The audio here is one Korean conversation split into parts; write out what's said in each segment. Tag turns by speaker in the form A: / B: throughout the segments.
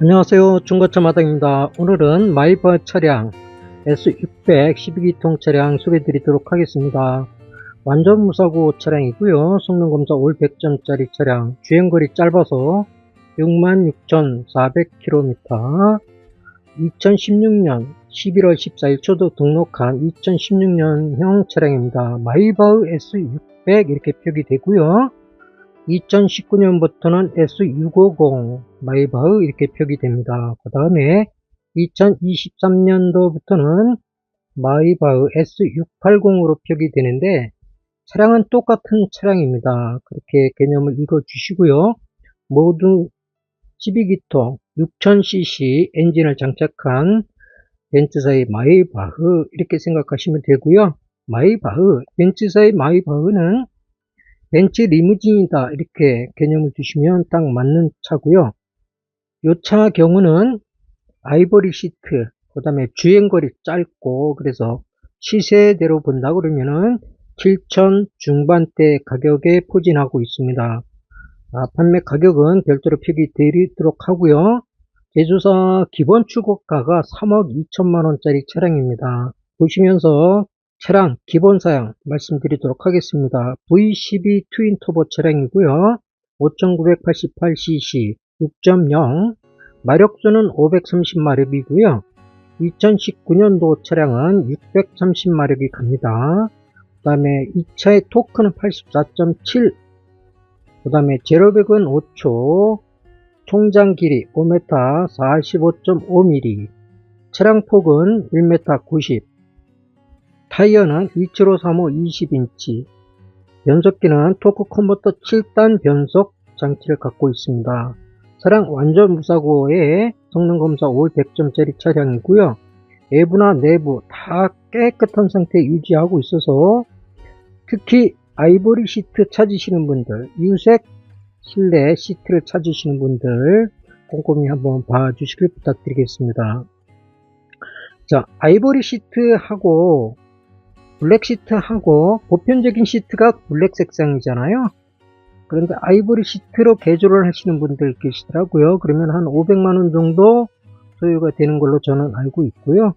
A: 안녕하세요. 중고차 마당입니다. 오늘은 마이버 차량 S600 12기통 차량 소개해 드리도록 하겠습니다. 완전 무사고 차량이고요. 성능검사 올 100점짜리 차량 주행거리 짧아서 66,400km 2016년 11월 14일 초도 등록한 2016년형 차량입니다. 마이바흐 S600 이렇게 표기되고요 2019년부터는 S650 마이바흐 이렇게 표기됩니다. 그 다음에 2023년도부터는 마이바흐 S680으로 표기되는데 차량은 똑같은 차량입니다. 그렇게 개념을 읽어 주시고요. 모두 12기통 6000cc 엔진을 장착한 벤츠사의 마이바흐 이렇게 생각하시면 되고요. 마이바흐, 벤츠사의 마이바흐는 벤츠 리무진이다 이렇게 개념을 두시면 딱 맞는 차고요. 이 차 경우는 아이보리 시트 그 다음에 주행거리 짧고 그래서 시세대로 본다 그러면은 7천 중반대 가격에 포진하고 있습니다. 아, 판매 가격은 별도로 표기드리도록 하고요. 제조사 기본 출고가가 3억 2천만 원짜리 차량입니다. 보시면서 차량 기본 사양 말씀드리도록 하겠습니다. V12 트윈 터보 차량이고요. 5988cc 6.0 마력수는 530마력이고요. 2019년도 차량은 630마력이 갑니다. 그 다음에 이 차의 토크는 84.7, 그 다음에 제로백은 5초, 총장 길이 5m 45.5mm, 차량 폭은 1m 90, 타이어는 27535 20인치, 변속기는 토크 컨버터 7단 변속 장치를 갖고 있습니다. 차량 완전 무사고의 성능 검사 올 100점짜리 차량이고요. 외부나 내부 다 깨끗한 상태 유지하고 있어서 특히 아이보리 시트 찾으시는 분들, 유색 실내 시트를 찾으시는 분들 꼼꼼히 한번 봐주시길 부탁드리겠습니다. 자, 아이보리 시트하고 블랙 시트하고 보편적인 시트가 블랙 색상이잖아요. 그런데 아이보리 시트로 개조를 하시는 분들 계시더라고요. 그러면 한 500만원 정도 소요가 되는 걸로 저는 알고 있고요.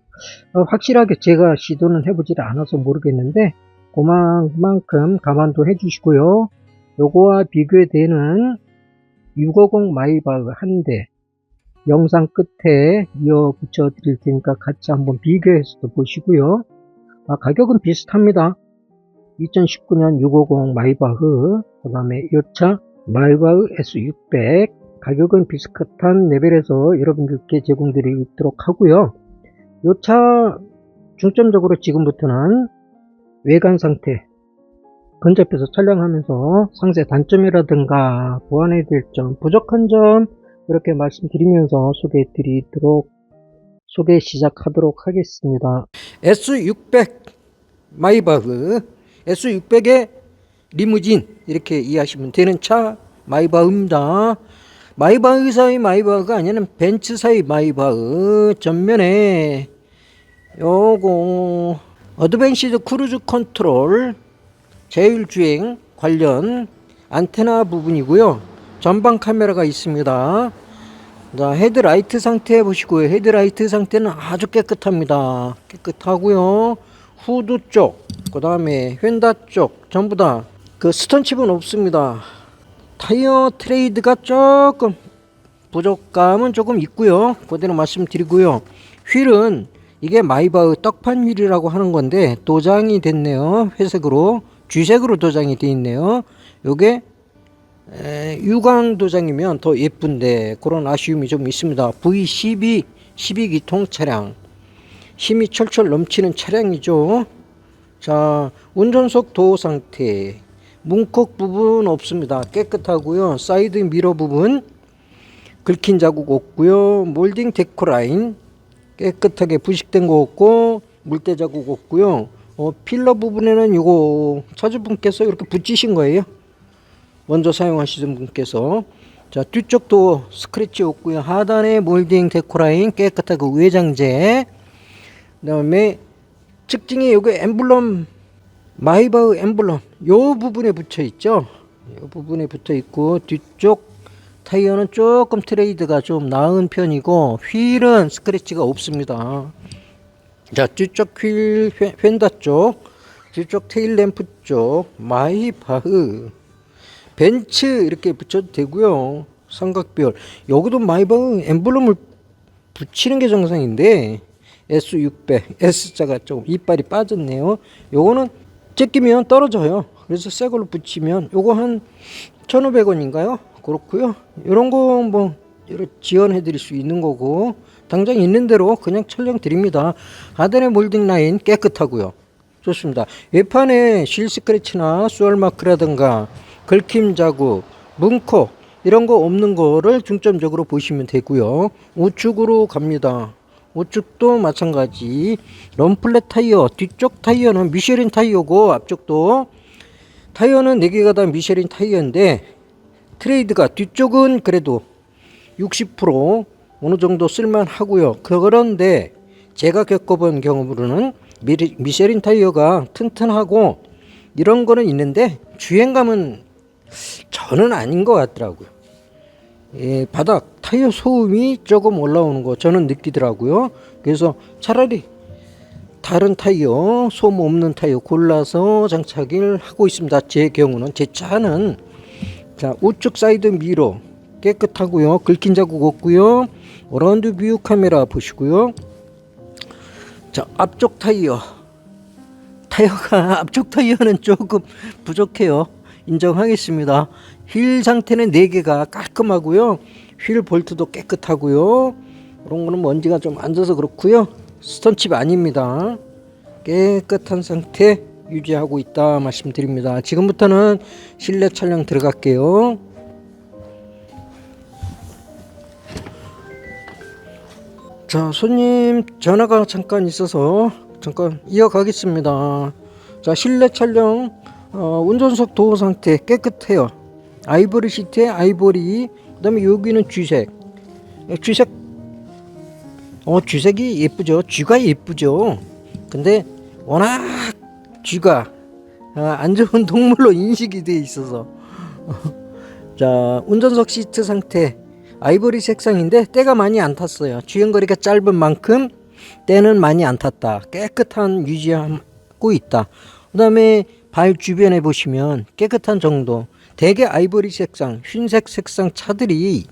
A: 어, 확실하게 제가 시도는 해보질 않아서 모르겠는데 그만큼 감안도 해주시고요. 요거와 비교되는 650 마이바흐 한 대 영상 끝에 이어 붙여 드릴 테니까 같이 한번 비교해서 보시고요. 아, 가격은 비슷합니다. 2019년 650 마이바흐, 그 다음에 이차 마이바흐 S600 가격은 비슷한 레벨에서 여러분들께 제공드리도록 하고요. 이차 중점적으로 지금부터는 외관 상태 근접해서 촬영하면서 상세 단점이라든가 보완해야 될 점, 부족한 점 이렇게 말씀드리면서 소개해 드리도록 소개 시작하도록 하겠습니다. S600 마이바흐 S600의 리무진 이렇게 이해하시면 되는 차 마이바흐입니다. 마이바흐사의 마이바흐가 아니는 벤츠사의 마이바흐 전면에 요거 어드밴시드 크루즈 컨트롤 제일주행 관련 안테나 부분이고요. 전방 카메라가 있습니다. 자, 헤드라이트 상태 보시고요. 헤드라이트 상태는 아주 깨끗합니다. 깨끗하고요. 후드 쪽, 그 다음에 휀다 쪽 전부 다 그 스턴칩은 없습니다. 타이어 트레이드가 조금 부족감은 조금 있고요. 그대로 말씀드리고요. 휠은 이게 마이바흐 떡판 휠이라고 하는 건데 도장이 됐네요. 회색으로 쥐색으로 도장이 되어 있네요. 요게 에, 유광 도장이면 더 예쁜데 그런 아쉬움이 좀 있습니다. V12 12기통 차량 힘이 철철 넘치는 차량이죠. 자 운전석 도어 상태 문콕 부분 없습니다. 깨끗하고요. 사이드 미러 부분 긁힌 자국 없고요. 몰딩 데코 라인 깨끗하게 부식된 거 없고 물때 자국 없고요. 어, 필러 부분에는 이거 차주분께서 이렇게 붙이신 거예요. 먼저 사용하시던 분께서 자 뒤쪽도 스크래치 없고요. 하단에 몰딩 데코라인 깨끗하고 외장재 그 다음에 측정에 여기 엠블럼 마이바흐 엠블럼 요 부분에 붙여 있죠. 요 부분에 붙어 있고 뒤쪽 타이어는 조금 트레이드가 좀 나은 편이고 휠은 스크래치가 없습니다. 자 뒤쪽 휠 펜- 펜다 쪽 뒤쪽 테일 램프 쪽 마이바흐 벤츠 이렇게 붙여도 되고요. 삼각별 여기도 마이바흐 엠블럼을 붙이는 게 정상인데 S600 S자가 조금 이빨이 빠졌네요. 요거는 째끼면 떨어져요. 그래서 새 걸로 붙이면 요거 한 1,500원인가요? 그렇고요. 요런 거 뭐 지원해 드릴 수 있는 거고 당장 있는 대로 그냥 촬영 드립니다. 하단의 몰딩 라인 깨끗하고요. 좋습니다. 외판에 실 스크래치나 수얼 마크라든가 긁힘 자국, 문콕 이런 거 없는 거를 중점적으로 보시면 되고요. 우측으로 갑니다. 우측도 마찬가지. 럼플렛 타이어 뒤쪽 타이어는 미쉐린 타이어고 앞쪽도 타이어는 4개가 다 미쉐린 타이어인데 트레이드가 뒤쪽은 그래도 60% 어느 정도 쓸만하고요. 그런데 제가 겪어본 경험으로는 미- 미쉐린 타이어가 튼튼하고 이런 거는 있는데 주행감은 저는 아닌 것 같더라고요. 예, 바닥 타이어 소음이 조금 올라오는 거 저는 느끼더라고요. 그래서 차라리 다른 타이어 소음 없는 타이어 골라서 장착을 하고 있습니다. 제 경우는 제 차는 자 우측 사이드 미러 깨끗하고요. 긁힌 자국 없고요. 어라운드 뷰 카메라 보시고요. 자 앞쪽 타이어 타이어가 앞쪽 타이어는 조금 부족해요. 인정하겠습니다. 휠 상태는 4개가 깔끔하고요. 휠 볼트도 깨끗하고요. 그런 거는 먼지가 좀 앉아서 그렇고요. 스턴칩 아닙니다. 깨끗한 상태 유지하고 있다 말씀드립니다. 지금부터는 실내 촬영 들어갈게요. 자, 손님 전화가 잠깐 있어서 잠깐 이어가겠습니다. 자, 실내 촬영 어, 운전석 도어 상태 깨끗해요. 아이보리 시트에 아이보리 그다음에 여기는 쥐색. 쥐색 어 쥐색이 예쁘죠. 쥐가 예쁘죠. 근데 워낙 쥐가 아, 안 좋은 동물로 인식이 돼 있어서 자 운전석 시트 상태 아이보리 색상인데 때가 많이 안 탔어요. 주행거리가 짧은 만큼 때는 많이 안 탔다. 깨끗한 유지하고 있다. 그 다음에 발 주변에 보시면 깨끗한 정도. 대개 아이보리 색상, 흰색 색상 차들이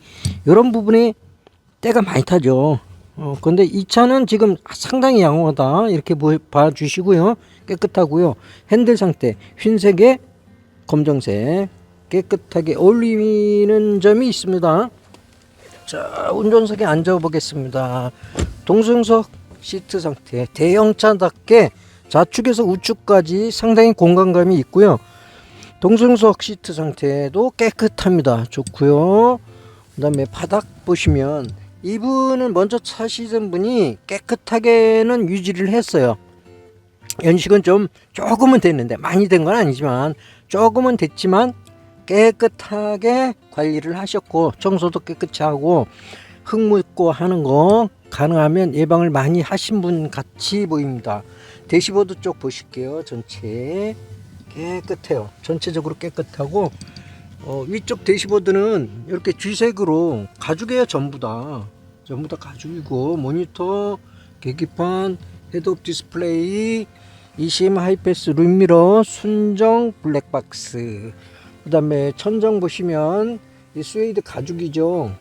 A: 이런 부분에 때가 많이 타죠. 어, 근데 이 차는 지금 상당히 양호하다. 이렇게 보- 봐주시고요. 깨끗하고요. 핸들 상태, 흰색에 검정색. 깨끗하게 어울리는 점이 있습니다. 자, 운전석에 앉아 보겠습니다. 동승석 시트 상태, 대형차답게 좌측에서 우측까지 상당히 공간감이 있고요. 동승석 시트 상태도 깨끗합니다. 좋고요. 그 다음에 바닥 보시면 이분은 먼저 차시던 분이 깨끗하게는 유지를 했어요. 연식은 좀 조금은 됐는데 많이 된 건 아니지만 조금은 됐지만 깨끗하게 관리를 하셨고 청소도 깨끗이 하고 흙 묻고 하는 거 가능하면 예방을 많이 하신 분 같이 보입니다. 대시보드 쪽 보실게요. 전체 깨끗해요. 전체적으로 깨끗하고 어, 위쪽 대시보드는 이렇게 쥐색으로 가죽이에요. 전부 다 전부 다 가죽이고 모니터, 계기판, 헤드업 디스플레이, 이심 하이패스 룸미러, 순정 블랙박스. 그 다음에 천정 보시면 이 스웨이드 가죽이죠.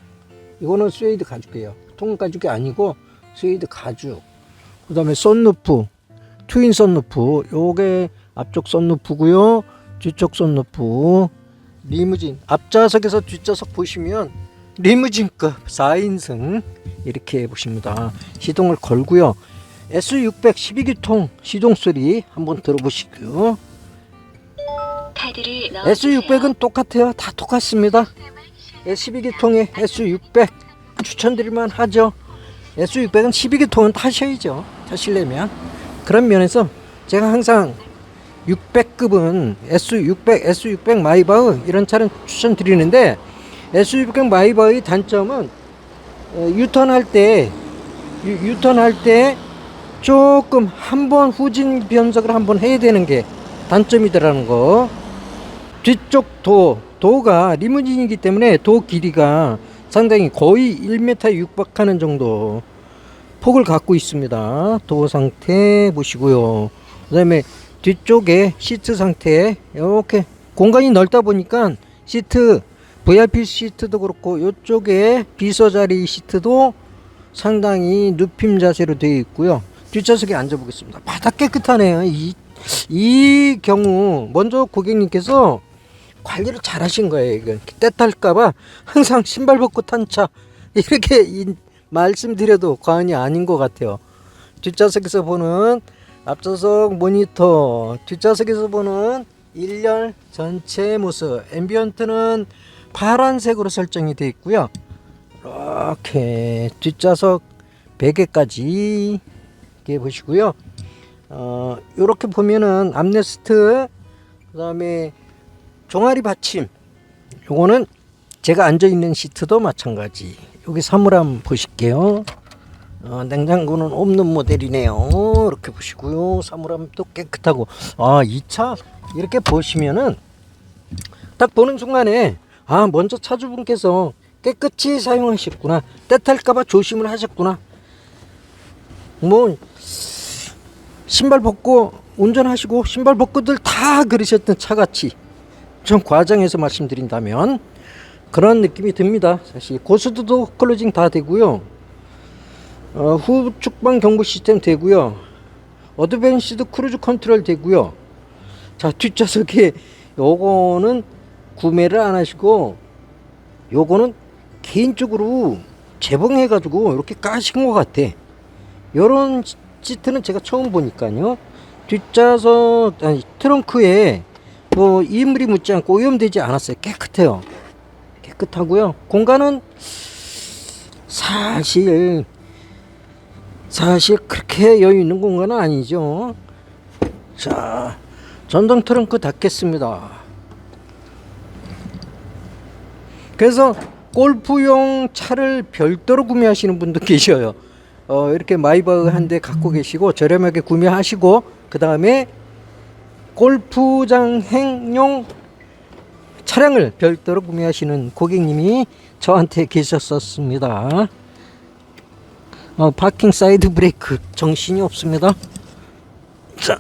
A: 이거는 스웨이드 가죽이에요. 통 가죽이 아니고 스웨이드 가죽. 그 다음에 썬루프, 트윈 썬루프. 요게 앞쪽 썬루프고요. 뒤쪽 썬루프. 리무진. 앞좌석에서 뒷좌석 보시면 리무진급 4인승 이렇게 보십니다. 시동을 걸고요. S600 12기통 시동 소리 한번 들어보시고요.
B: 카드를 넣어주세요.
A: S600은 똑같아요. 다 똑같습니다. S12기통에 S600 추천드릴만 하죠. S600은 12기통은 타셔야죠. 타시려면. 그런 면에서 제가 항상 600급은 S600, S600 마이바흐 이런 차는 추천드리는데 S600 마이바흐의 단점은 어, 유턴할 때 유, 유턴할 때 조금 한 번 후진 변속을 한 번 해야 되는 게 단점이더라는 거. 뒤쪽 도 도가 리무진이기 때문에 도 길이가 상당히 거의 1m 육박하는 정도 폭을 갖고 있습니다. 도 상태 보시고요. 그 다음에 뒤쪽에 시트 상태 이렇게 공간이 넓다 보니까 시트 VIP 시트도 그렇고 이쪽에 비서 자리 시트도 상당히 눕힘 자세로 되어 있고요. 뒷좌석에 앉아 보겠습니다. 바닥 깨끗하네요. 이, 이 경우 먼저 고객님께서 관리를 잘 하신 거예요. 이건 때 탈까봐 항상 신발 벗고 탄 차 이렇게 이- 말씀드려도 과언이 아닌 것 같아요. 뒷좌석에서 보는 앞좌석 모니터, 뒷좌석에서 보는 일렬 전체 모습, 앰비언트는 파란색으로 설정이 되어 있고요. 이렇게 뒷좌석 베개까지 이렇게 보시고요. 어, 이렇게 보면은 암레스트, 그다음에 종아리 받침. 요거는 제가 앉아 있는 시트도 마찬가지. 여기 사물 함 보실게요. 어, 냉장고는 없는 모델이네요. 이렇게 보시고요. 사물함도 깨끗하고. 아, 이 차 이렇게 보시면은 딱 보는 순간에 아, 먼저 차주분께서 깨끗이 사용하셨구나. 때 탈까봐 조심을 하셨구나. 뭐 신발 벗고 운전하시고 신발 벗고들 다 그러셨던 차같이 좀 과장해서 말씀드린다면 그런 느낌이 듭니다. 사실 고스트도 클로징 다 되고요. 어, 후축방 경고 시스템 되고요. 어드밴시드 크루즈 컨트롤 되고요. 자 뒷좌석에 요거는 구매를 안 하시고 요거는 개인적으로 재봉해 가지고 이렇게 까신 것 같아. 요런 시트는 제가 처음 보니까요. 뒷좌석 아니 트렁크에 뭐 이물이 묻지 않고 오염되지 않았어요. 깨끗해요. 깨끗하고요. 공간은 사실 사실 그렇게 여유 있는 공간은 아니죠. 자, 전동 트렁크 닫겠습니다. 그래서 골프용 차를 별도로 구매하시는 분도 계셔요. 어, 이렇게 마이바흐 한 대 갖고 계시고 저렴하게 구매하시고 그 다음에 골프장 행용 차량을 별도로 구매하시는 고객님이 저한테 계셨었습니다. 어, 파킹 사이드 브레이크 정신이 없습니다. 자,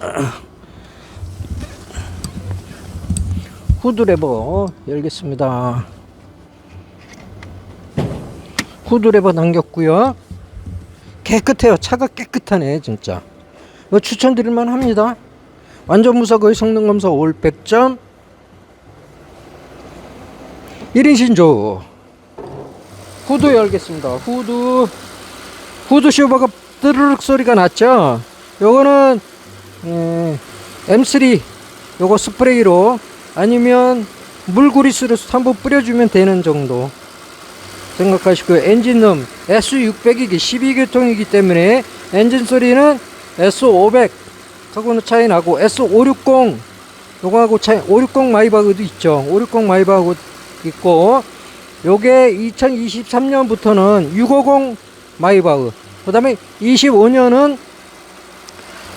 A: 후드 레버 열겠습니다. 후드 레버 당겼고요. 깨끗해요. 차가 깨끗하네, 진짜. 이거 추천드릴만 합니다. 완전 무사거의 성능 검사 올 100점. 1인 신조. 후드 열겠습니다. 후드. 후드 쇼버가 뜨르륵 소리가 났죠. 요거는 에, M3 요거 스프레이로 아니면 물그리스로 한번 뿌려주면 되는 정도 생각하시고 엔진음 S600이기 12교통이기 때문에 엔진 소리는 S500 하고는 차이 나고 S560 요거하고 차이 560 마이바그도 있죠 560 마이바그 있고 요게 2023년부터는 650 마이바흐 그 다음에 25년은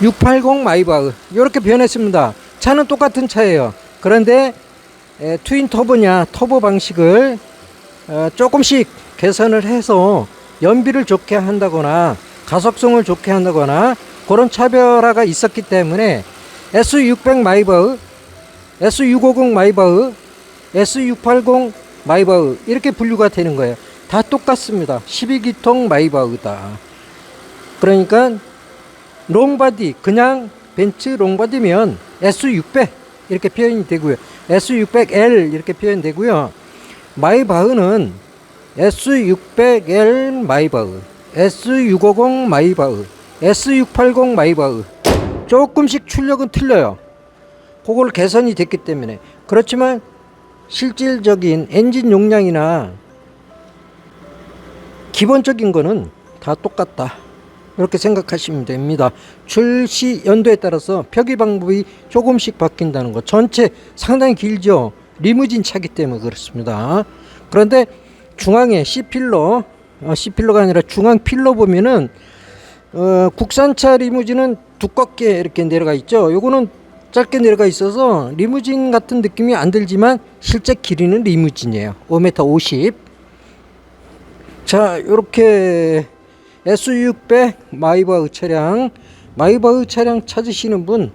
A: 680 마이바흐 이렇게 변했습니다. 차는 똑같은 차예요. 그런데 에, 트윈 터보냐 터보 방식을 어, 조금씩 개선을 해서 연비를 좋게 한다거나 가속성을 좋게 한다거나 그런 차별화가 있었기 때문에 S600 마이바흐 S650 마이바흐 S680 마이바흐 이렇게 분류가 되는 거예요. 다 똑같습니다. 12기통 마이바흐다. 그러니까 롱바디 그냥 벤츠 롱바디면 S600 이렇게 표현이 되고요. S600L 이렇게 표현되고요. 마이바흐는 S600L 마이바흐 S650 마이바흐 S680 마이바흐. 조금씩 출력은 틀려요. 그걸 개선이 됐기 때문에. 그렇지만 실질적인 엔진 용량이나 기본적인 거는 다 똑같다. 이렇게 생각하시면 됩니다. 출시 연도에 따라서 표기 방법이 조금씩 바뀐다는 거. 전체 상당히 길죠. 리무진 차기 때문에 그렇습니다. 그런데 중앙에 C필러, 어, C필러가 아니라 중앙 필러 보면은 어, 국산차 리무진은 두껍게 이렇게 내려가 있죠. 요거는 짧게 내려가 있어서 리무진 같은 느낌이 안 들지만 실제 길이는 리무진이에요. 5m 50. 자, 이렇게 S600 마이바흐 차량, 마이바흐 차량 찾으시는 분,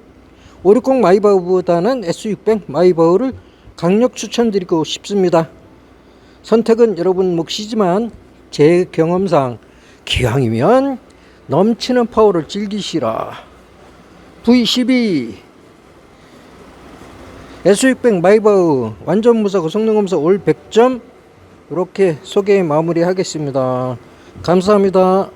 A: 560 마이바흐보다는 S600 마이바흐를 강력 추천드리고 싶습니다. 선택은 여러분 몫이지만 제 경험상 기왕이면 넘치는 파워를 즐기시라. V12 S600 마이바흐 완전 무사고 성능 검사 올 100점 이렇게 소개 마무리 하겠습니다. 감사합니다.